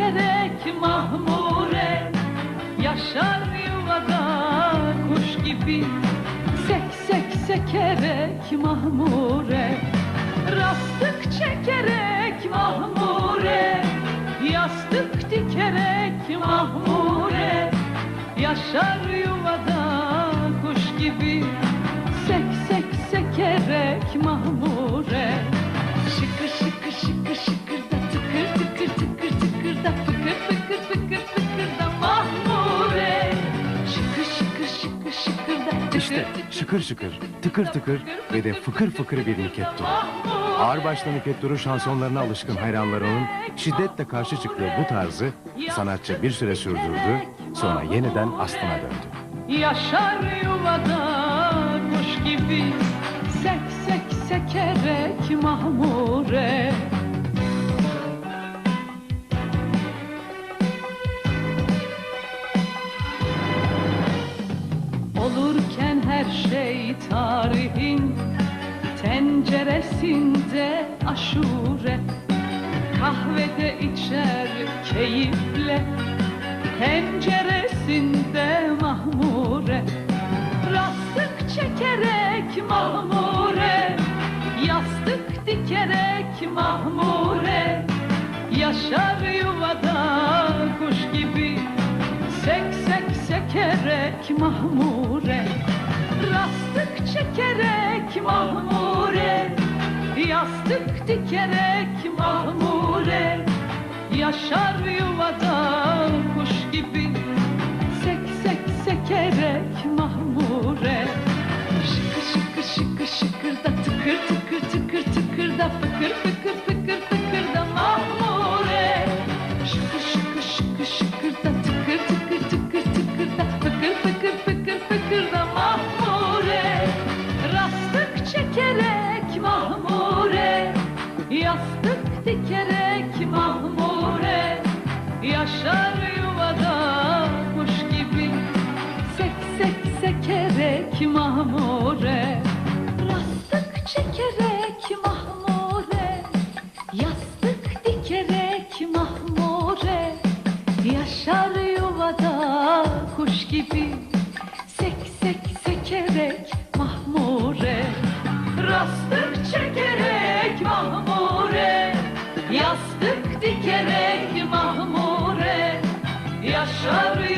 Dikerek mahmure Yaşar yuvada kuş gibi. Sek sek sekerek mahmure Rastlık çekerek mahmure Yastık dikerek mahmure Yaşar yuvada İşte şıkır şıkır, tıkır tıkır ve de fıkır fıkır bir Nükhet Duru. Ağırbaşlı Nükhet Duru şansonlarına alışkın hayranlarının şiddetle karşı çıktığı bu tarzı sanatçı bir süre sürdürdü, sonra yeniden aslına döndü. Yaşar yuvada kuş gibi Sek sek sekerek mahmure şey tarihin Tenceresinde aşure Kahvede içer keyifle Penceresinde mahmure Rastlık çekerek mahmure Yastık dikerek mahmure Yaşar yuvada kuş gibi Sek sek sekerek mahmure Rastlık çekerek mahmure Yastık dikerek mahmure. Yaşar yuvada kuş gibi çekerek mahmure Yastık dikerek mahmure. Yaşar yuvada kuş gibi Sek sek sekerek mahmure. Rastlık çekerek mahmure Yastık dikerek mahmure. Yaşar yuvada kuş gibi Yastık